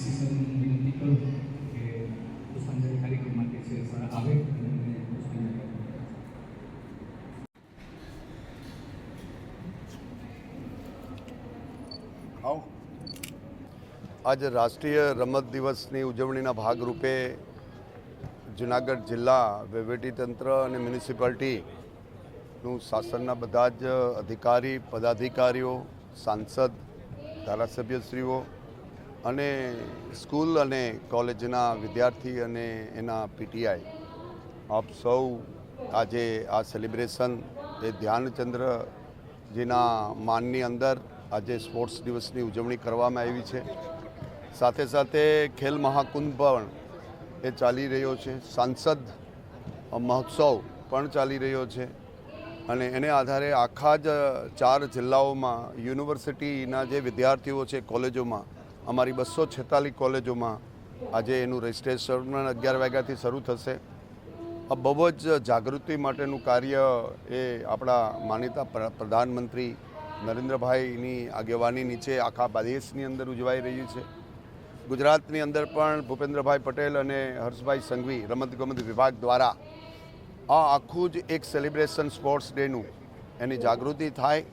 DC વિનંતી કે પુષ્પાંજલિ કાર્યક્રમ માટે છે આવે અને પુષ્પાંજલિ આજે રાષ્ટ્રીય રમત દિવસની ઉજવણીના ભાગરૂપે જુનાગઢ જિલ્લા વહીવટીતંત્ર અને મ્યુનિસિપાલિટીનું શાસનના બધા જ અધિકારી, પદાધિકારીઓ, સાંસદ, ધારાસભ્યશ્રીઓ અને સ્કૂલ અને કોલેજના વિદ્યાર્થી અને એના પીટીઆઈ, આપ સૌ આજે આ સેલિબ્રેશન એ ધ્યાનચંદ્રજીના માનની અંદર આજે સ્પોર્ટ્સ દિવસની ઉજવણી કરવામાં આવી છે. સાથે સાથે ખેલ મહાકુંભ પણ એ ચાલી રહ્યો છે. સાંસદ મહોત્સવ પણ ચાલી રહ્યો છે અને એને આધારે આખા જ ચાર જિલ્લાઓમાં, યુનિવર્સિટીના જે વિદ્યાર્થીઓ છે, કોલેજોમાં અમારી બસો છેતાલીસ કોલેજોમાં આજે એનું રજિસ્ટ્રેશન અગિયાર વાગ્યાથી શરૂ થશે. આ બહુ જ જાગૃતિ માટેનું કાર્ય એ આપણા માનીતા પ્ર- પ્રધાનમંત્રી નરેન્દ્રભાઈની આગેવાની નીચે આખા દેશની અંદર ઉજવાઈ રહ્યું છે. ગુજરાતની અંદર પણ ભૂપેન્દ્રભાઈ પટેલ અને હર્ષભાઈ સંઘવી રમતગમત વિભાગ દ્વારા આ આખું જ એક સેલિબ્રેશન સ્પોર્ટ્સ ડેનું એની જાગૃતિ થાય,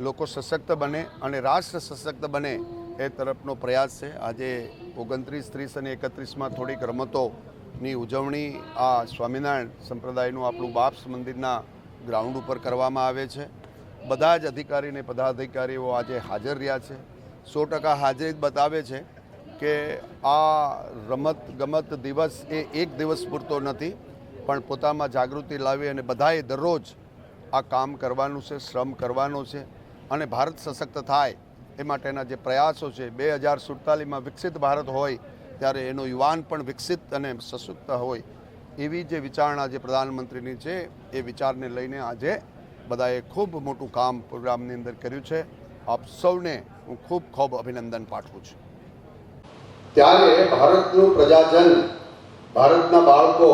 લોકો સશક્ત બને અને રાષ્ટ્ર સશક્ત બને એ તરફનો પ્રયાસ છે. આજે ઓગણત્રીસ, ત્રીસ અને એકત્રીસમાં થોડીક રમતોની ઉજવણી આ સ્વામિનારાયણ સંપ્રદાયનું આપણું બાપ્સ મંદિરના ગ્રાઉન્ડ ઉપર કરવામાં આવે છે. બધા જ અધિકારીને પદાધિકારીઓ આજે હાજર રહ્યા છે. સો ટકા હાજરી બતાવે છે કે આ રમત ગમત દિવસ એ એક દિવસ પૂરતો નથી, પણ પોતામાં જાગૃતિ લાવી અને બધાએ દરરોજ આ કામ કરવાનું છે, શ્રમ કરવાનો છે અને ભારત સશક્ત થાય એ માટેના જે પ્રયાસો છે, બે હજાર સુડતાલીસમાં વિકસિત ભારત હોય, ત્યારે એનો યુવાન પણ વિકસિત અને સશક્ત હોય, એવી જે વિચારણા જે પ્રધાનમંત્રીની છે, એ વિચારને લઈને આજે બધાએ ખૂબ મોટું કામ પ્રોગ્રામની અંદર કર્યું છે. આપ સૌને હું ખૂબ ખૂબ અભિનંદન પાઠવું છું. ત્યારે ભારતનું પ્રજાજન, ભારતના બાળકો,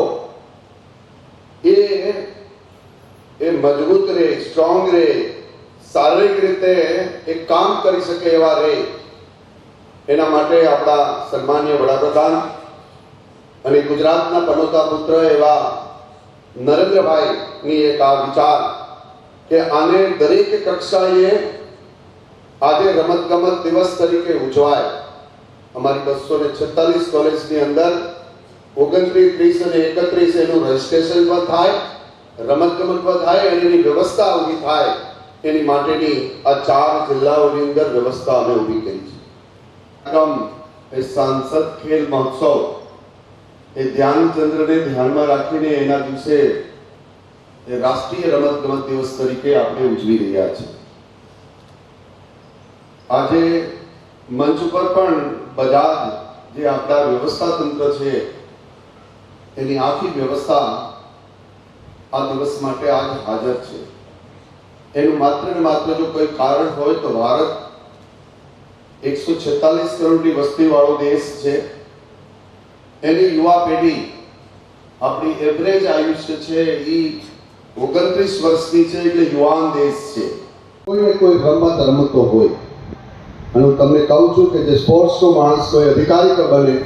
એ એ મજબૂત રહે સ્ટ્રોંગ રહે શારીરિક રીતે એ કામ કરી શકે એવા રહે એના માટે આપણા સન્માન્ય વડાપ્રધાન અને ગુજરાતના પનોતા પુત્ર એવા નરેન્દ્રભાઈની એક આ વિચાર કે આને દરેક કક્ષાએ આજે રમતગમત દિવસ તરીકે ઉજવાય. અમારી બસો ને છેતાલીસ કોલેજની અંદર ઓગણત્રીસ, ત્રીસ અને એકત્રીસ એનું રજીસ્ટ્રેશન પણ થાય, રમતગમત પણ થાય અને એની વ્યવસ્થા ઊભી થાય. એની માટેની આ ચાર જિલ્લાઓની અંદર વ્યવસ્થા અમે ઊભી કરી છે. આગમ એ સાંસદ ખેલ મહોત્સવ એ ધ્યાનચંદ્રને ધ્યાનમાં રાખીને એના દિવસે રાષ્ટ્રીય રમતગમત દિવસ તરીકે આપણે ઉજવી રહ્યા છીએ આજે મંચ ઉપર પણ બધા જે આપણા વ્યવસ્થા તંત્ર છે, એની આખી વ્યવસ્થા આ દિવસ માટે આજ હાજર છે. એનું માત્ર ને માત્ર જો કોઈ કારણ હોય તો ભારત એકસો છેતાલીસ કરોડની વસ્તી વાળો દેશ છે. એની યુવા પેઢી આપણી એવરેજ આયુષ્ય છે, એ ઓગણત્રીસ વર્ષની છે, એટલે યુવાન દેશ છે. કોઈને કોઈ રમત રમતો હોય, અને હું તમને કહું છું કે જે સ્પોર્ટ્સનો માણસ કોઈ અધિકારી બને,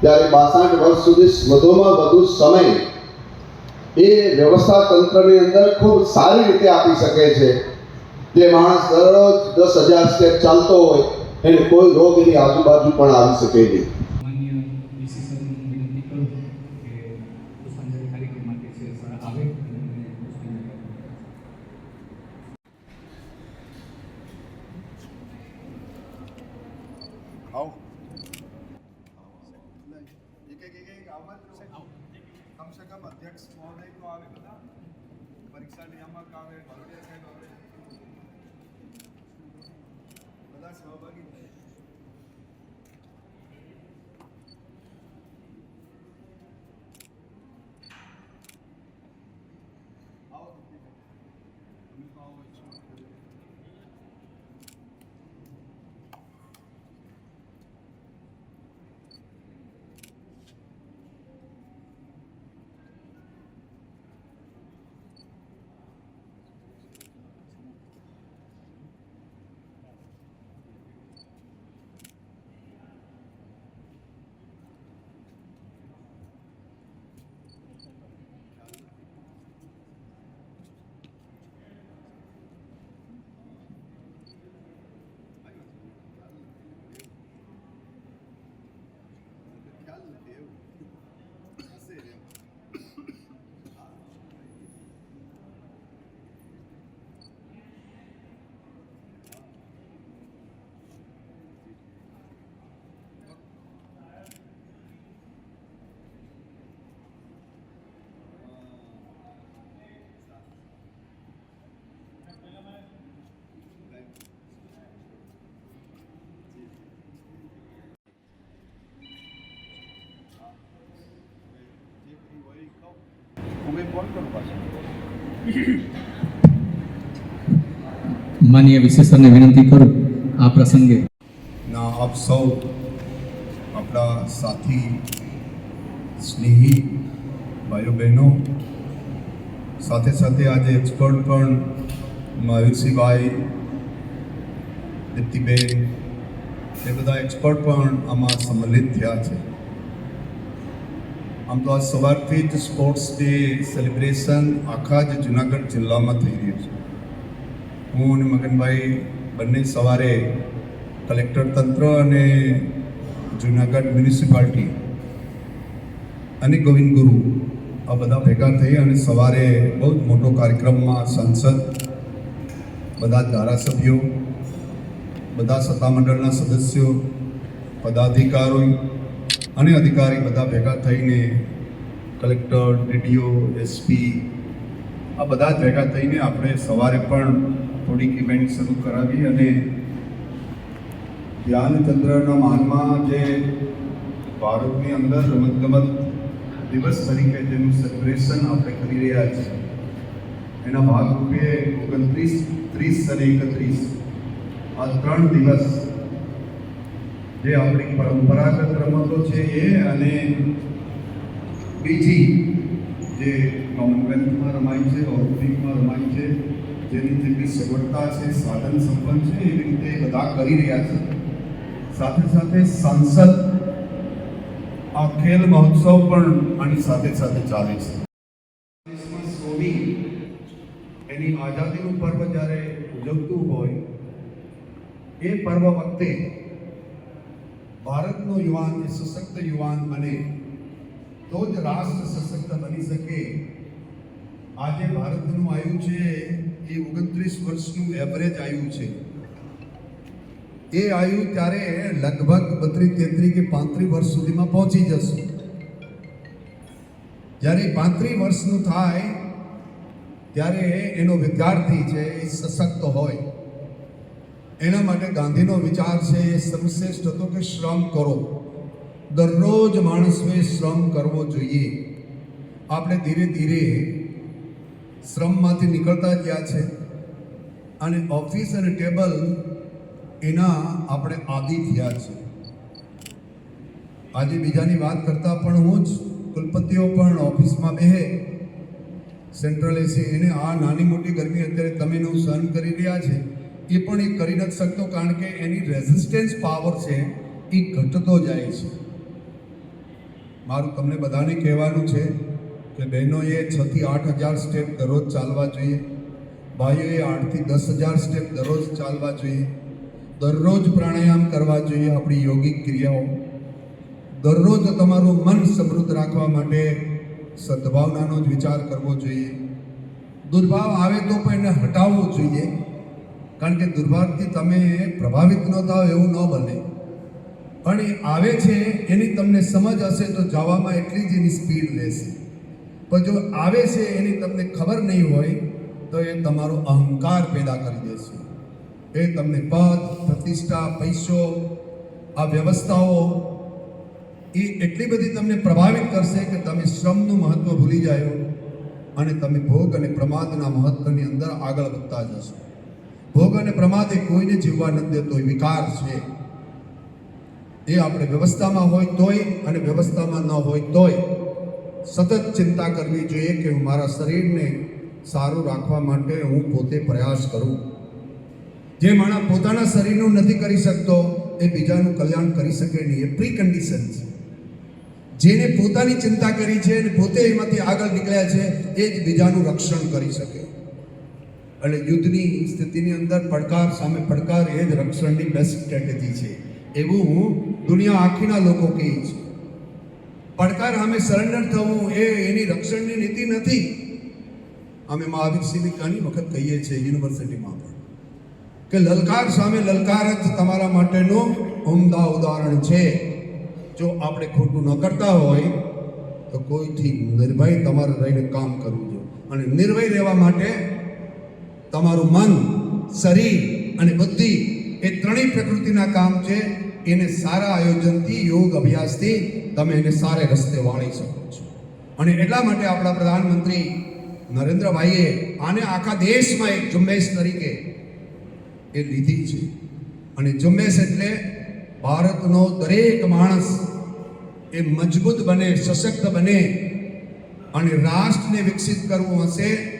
ત્યારે બાસઠ વર્ષ સુધી વધુમાં વધુ સમય એ વ્યવસ્થા તંત્રની અંદર ખૂબ સારી રીતે આપી શકે છે. જે માણસ દરરોજ દસ હજાર સ્ટેપ ચાલતો હોય, એને કોઈ રોગ એની આજુબાજુ પણ આવી શકે નહીં માન્ય ડીસી સરને હું વિનંતી કરું કે પુષ્પાંજલિ કાર્યક્રમ માટે છે સર આવે અને અમને પુષ્પાંજલિ કાર્યક્રમ આવો એક એક એક એક આમંત્રણ કમસે કમ અધ્યક્ષ મહોદય તો આવે બધા પરીક્ષા નિયામક આવે કરો પાછા માનીય વિશેષને વિનંતી કરું આ પ્રસંગે ના આપ સૌ આપણા સાથી સ્નેહી ભાઈઓ બહેનો સાથે સાથે આજે એક્સપર્ટ પણ મહાવીરસિંહભાઈ દીપ્તિબેન એ બધા એક્સપર્ટ પણ આમાં સંમલિત થયા છે આમ તો આ સવારથી જ સ્પોર્ટ્સ ડે સેલિબ્રેશન આખા જ જુનાગઢ જિલ્લામાં થઈ રહ્યું છે. હું અને મગનભાઈ બંને સવારે કલેક્ટર તંત્ર અને જુનાગઢ મ્યુનિસિપાલિટી અને ગોવિંદ ગુરુ આ બધા ભેગા થઈ અને સવારે બહુ જ મોટો કાર્યક્રમમાં સાંસદ, બધા ધારાસભ્યો, બધા સત્તામંડળના સદસ્યો પદાધિકારો અને અધિકારી બધા ભેગા થઈને, કલેક્ટર, ડીડીઓ, એસપી, આ બધા ભેગા થઈને આપણે સવારે પણ થોડીક ઇવેન્ટ શરૂ કરાવી અને ધ્યાનચંદ્રના માનમાં જે ભારતની અંદર રમતગમત દિવસ તરીકે જેનું સેલિબ્રેશન આપણે કરી રહ્યા છીએ, એના ભાગરૂપે ઓગણત્રીસ, ત્રીસ અને એકત્રીસ, આ ત્રણ દિવસ જે આપણી પરંપરાગત રમતો છે એ અને બીજી જે કોમનવેલ્થમાં રમાય છે ઓલિમ્પિકમાં રમાય છે, જેની જેટલી સગવડતા છે, સાધન સંપન્ન છે, એવી રીતે બધા કરી રહ્યા છે. સાથે સાથે સંસદ આ ખેલ મહોત્સવ પણ આની સાથે સાથે ચાલે છે. સ્વામી એની આઝાદીનું પર્વ જ્યારે ઉજવતું હોય, એ પર્વ વખતે ભારતનો યુવાન એ સશક્ત યુવાન બને, તો જ રાષ્ટ્ર સશક્ત બની શકે. આજે ભારતનું આયુ છે એ ઓગણત્રીસ વર્ષનું એવરેજ આયુ છે. એ આયુ ત્યારે લગભગ બત્રીસ તેત્રીસ કે પાંત્રીસ વર્ષ સુધીમાં પહોંચી જશે. જ્યારે પાંત્રીસ વર્ષનું થાય, ત્યારે એનો વિદ્યાર્થી છે એ સશક્ત હોય. એના માટે ગાંધીનો વિચાર છે એ સર્વશ્રેષ્ઠ હતો કે શ્રમ કરો. દરરોજ માણસને શ્રમ કરવો જોઈએ. આપણે ધીરે ધીરે શ્રમમાંથી નીકળતા ગયા છે અને ઓફિસ અને ટેબલ એના આપણે આદિ થયા છે. આજે બીજાની વાત કરતા પણ હું જ કુલપતિઓ પણ ઓફિસમાં બેહે. સેન્ટ્રલ એસી, એને આ નાની મોટી ગરમી અત્યારે તમે એનું સહન કરી રહ્યા છે. એ પણ એ કરી નથી શકતો કારણ કે એની રેઝિસ્ટન્સ પાવર છે એ ઘટતો જાય છે. મારું તમને બધાને કહેવાનું છે કે બહેનોએ છથી આઠ હજાર સ્ટેપ દરરોજ ચાલવા જોઈએ. ભાઈઓએ આઠથી દસ હજાર સ્ટેપ દરરોજ ચાલવા જોઈએ. દરરોજ પ્રાણાયામ કરવા જોઈએ આપણી યોગિક ક્રિયાઓ. દરરોજ તમારું મન સમૃદ્ધ રાખવા માટે સદભાવનાનો જ વિચાર કરવો જોઈએ. દુર્ભાવ આવે તો પણ એને હટાવવો જોઈએ. કારણ કે દુર્ભાગ્યથી તમે પ્રભાવિત ન થાવ એવું ન બને. પણ એ આવે છે, એની તમને સમજ હશે તો જવામાં એટલી જ એની સ્પીડ રહેશે પણ જો આવે છે, એની તમને ખબર નહીં હોય, તો એ તમારો અહંકાર પેદા કરી દેશે. એ તમને પદ, પ્રતિષ્ઠા, પૈસો, આ વ્યવસ્થાઓ, એ એટલી બધી તમને પ્રભાવિત કરશે કે તમે શ્રમનું મહત્વ ભૂલી જાઓ અને તમે ભોગ અને પ્રમાદના મહત્વની અંદર આગળ વધતા જશો. ભોગ અને પ્રમાદ કોઈને જીવવા નથી દેતો વિકાર છે. એ આપણે વ્યવસ્થામાં હોય તોય અને વ્યવસ્થામાં ન હોય તોય સતત ચિંતા કરવી જોઈએ કે હું મારા શરીરને સારું રાખવા માટે હું પોતે પ્રયાસ કરું. જે માણસ પોતાના શરીરનું નથી કરી શકતો એ બીજાનું કલ્યાણ કરી શકે નહીં. એ પ્રી કન્ડિશન છે. જેને પોતાની ચિંતા કરી છે અને પોતે એમાંથી આગળ નીકળ્યા છે, એ જ બીજાનું રક્ષણ કરી શકે. એટલે યુદ્ધની સ્થિતિની અંદર પડકાર સામે પડકાર એ જ રક્ષણની બેસ્ટ સ્ટ્રેટેજી છે. એવું હું દુનિયા આખીના લોકો કહે છે. પડકાર સામે સરેન્ડર થવું એ એની રક્ષણની નીતિ નથી. અમે મહાવીર સિંહની ઘણી વખત કહીએ છીએ યુનિવર્સિટીમાં પણ કે લલકાર સામે લલકાર જ તમારા માટેનું ઉમદા ઉદાહરણ છે. જો આપણે ખોટું ન કરતા હોય, તો કોઈથી નિર્ભય તમારે રહીને કામ કરવું જોઈએ. અને નિર્ભય રહેવા માટે તમારું મન, શરીર અને બુદ્ધિ એ ત્રણેય પ્રકૃતિના કામ છે. એને સારા આયોજનથી, યોગ અભ્યાસથી તમે એને સારે રસ્તે વાળી શકો છો. અને એટલા માટે આપણા પ્રધાનમંત્રી નરેન્દ્રભાઈએ આને આખા દેશમાં એક ઝુંબેશ તરીકે એ લીધી છે. અને ઝુંબેશ એટલે ભારતનો દરેક માણસ એ મજબૂત બને, સશક્ત બને અને રાષ્ટ્રને વિકસિત કરવું હશે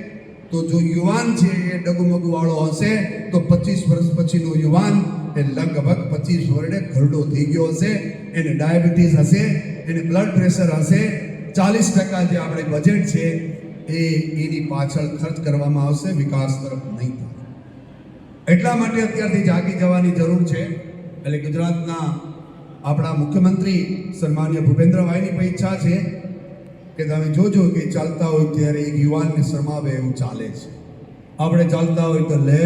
તો જો યુવાન છે એ ડગમગ વાળો હશે, તો પચીસ વર્ષ પછીનો યુવાન એ લગભગ પચીસ વર્ષે ઘરડો થઈ ગયો હશે, એને ડાયાબિટીસ હશે, એને બ્લડ પ્રેશર હશે. ચાલીસ ટકા જે આપણે બજેટ છે, એ એની પાછળ ખર્ચ કરવામાં આવશે, વિકાસ તરફ નહીં થાય. એટલા માટે અત્યારથી જાગી જવાની જરૂર છે. એટલે ગુજરાતના આપણા મુખ્યમંત્રી સન્માન્ય ભૂપેન્દ્રભાઈની પણ ઈચ્છા છે. કે તમે જોજો કે ચાલતા હોય ત્યારે એક યુવાનને શરમાવે એવું ચાલે છે. આપણે ચાલતા હોય તો લે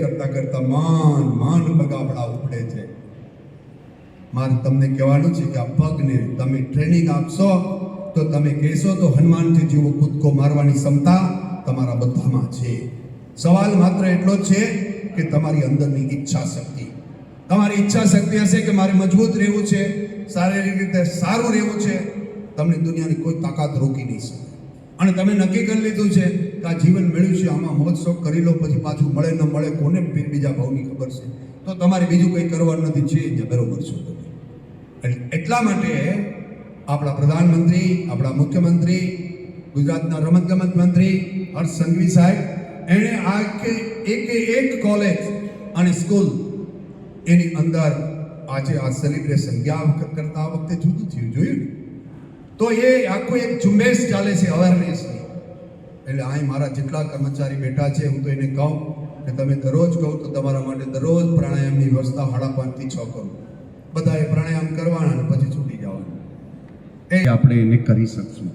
કરતા કરતા માન માન પગ આપણા ઉપડે છે. મારે તમને કહેવાનું છે કે આ પગને તમે ટ્રેનિંગ આપશો, તો તમે કહેશો તો હનુમાનજી જેવો કૂદકો મારવાની ક્ષમતા તમારા બધામાં છે. સવાલ માત્ર એટલો જ છે કે તમારી અંદરની ઈચ્છા શક્તિ તમારી ઈચ્છા શક્તિ હશે કે મારે મજબૂત રહેવું છે, શારીરિક રીતે સારું રહેવું છે તમને દુનિયાની કોઈ તાકાત રોકી નહીં શકે. અને તમે નક્કી કરી લીધું છે કે આ જીવન મળ્યું છે, આમાં મહોત્સવ કરી લો, પછી પાછું મળે ન મળે, કોને બીજા ભાવની ખબર છે? તો તમારે બીજું કંઈ કરવાનું નથી છે જે બરોબર છો તમે. એટલા માટે આપણા પ્રધાનમંત્રી, આપણા મુખ્યમંત્રી, ગુજરાતના રમતગમત મંત્રી હર્ષ સંઘવી સાહેબ, એણે આ કે એક એક કોલેજ અને સ્કૂલ એની અંદર આજે આ સેલિબ્રેશન ગયા વખત કરતા આ વખતે જુદું થયું, જોયું ને? તો એ આખું એક ઝુંબેશ ચાલે છે અવેરનેસની એટલે અહીં મારા જેટલા કર્મચારી બેઠા છે, હું તો એને કહું કે તમે દરરોજ કહું તો તમારા માટે દરરોજ પ્રાણાયામની વ્યવસ્થા સાડા પાંચથી છ કરું. બધાએ પ્રાણાયામ કરવાના અને પછી છૂટી જવાનું. એ આપણે એને કરી શકશું.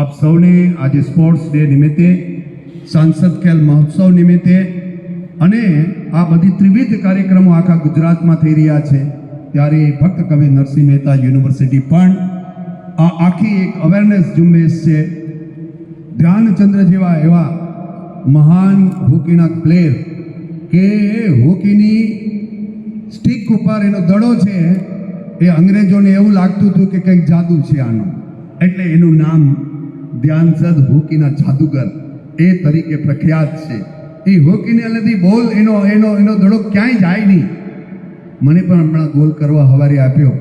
આપ સૌને આજે સ્પોર્ટ્સ ડે નિમિત્તે, સાંસદ ખેલ મહોત્સવ નિમિત્તે અને આ બધી ત્રિવિધ કાર્યક્રમો આખા ગુજરાતમાં થઈ રહ્યા છે. ત્યારે ભક્ત કવિ નરસિંહ મહેતા યુનિવર્સિટી પણ આ આખી એક અવેરનેસ ઝુંબેશ છે. ધ્યાનચંદ્ર જેવા એવા મહાન હોકીના પ્લેયર કે હોકીની સ્ટીક ઉપર એનો દડો છે, એ અંગ્રેજોને એવું લાગતું હતું કે કંઈક જાદુ છે આનો. એટલે એનું નામ ધ્યાનચંદ હોકીના જાદુગર એ તરીકે પ્રખ્યાત છે. એ હોકીને લીધી બોલ, એનો એનો એનો દડો ક્યાંય જાય નહીં. મને પણ હમણાં ગોલ કરવા હવારે આપ્યો.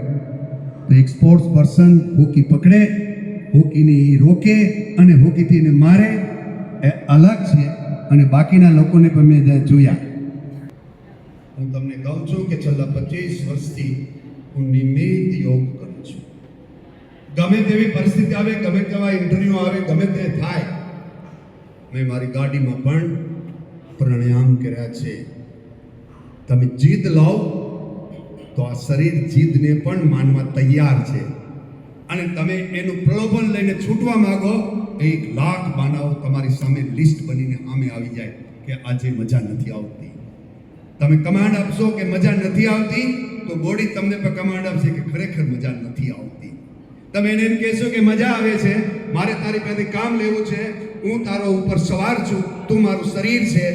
એક સ્પોર્ટ્સ પર્સન હોકી પકડે, હોકીને એ રોકે અને હોકીથી એને મારે, એ અલગ છે અને બાકીના લોકોને પણ મેં જ્યાં. હું તમને કહું છું કે છેલ્લા પચીસ વર્ષથી હું નિયમિત યોગ કરું છું. ગમે તેવી પરિસ્થિતિ આવે, ગમે તેવા ઇન્ટરવ્યૂ આવે, ગમે તે થાય, મેં મારી ગાડીમાં પણ પ્રાણાયામ કર્યા છે. તમે જીત લાવો તો આ શરીર જીદને પણ માનવા તૈયાર છે. અને તમે એનું પ્રલોભન લઈને છૂટવા માંગો, એક લાખ માનવો તમારી સામે લિસ્ટ બનીને આમે આવી જાય કે આજે મજા નથી આવતી. તમે કમાન્ડ આપશો કે મજા નથી આવતી, તો બોડી તમને પણ કમાન્ડ આપશે કે ખરેખર મજા નથી આવતી. તમે એને એમ કહેશો કે મજા આવે છે, મારે તારી પાસે કામ લેવું છે, હું તારો ઉપર સવાર છું, તું મારું શરીર છે,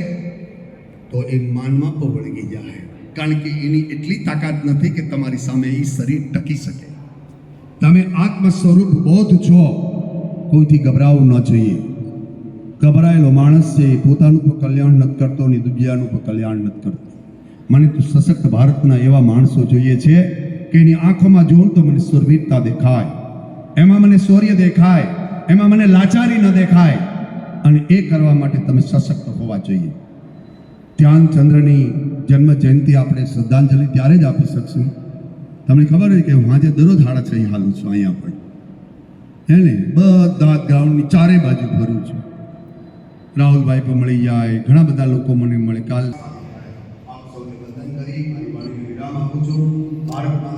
તો એ માનમાં પણ વળગી જાય. કારણ કે એની એટલી તાકાત નથી કે તમારી સામે એ શરીર ટકી શકે. તમે આત્મ સ્વરૂપ બોધ છો. કોઈથી ગભરાવું ન જોઈએ. ગભરાયેલો માણસ છે એ પોતાનું પણ કલ્યાણ નથી કરતો ને દુનિયાનું પણ કલ્યાણ નથી કરતો. મને તો સશક્ત ભારતના એવા માણસો જોઈએ છે કે એની આંખોમાં જોઉં તો મને સુરવીરતા દેખાય. એમાં મને શૌર્ય દેખાય. એમાં મને લાચારી ન દેખાય. અને એ કરવા માટે તમે સશક્ત હોવા જોઈએ. ધ્યાનચંદ્રની જન્મ જયંતિ આપણે શ્રદ્ધાંજલિ ત્યારે જ આપી શકશું. તમને ખબર હોય કે હું આજે દરરોજ હાડા છ હાલું છું અહીંયા પણ. હે ને? બધા ગ્રાઉન્ડની ચારે બાજુ ફરું છું. રાહુલભાઈ પણ મળી જાય, ઘણા બધા લોકો મને મળે. કાલ આપ સૌને વંદન કરી મારી વાણીને વિરામ આપું છું. ભારત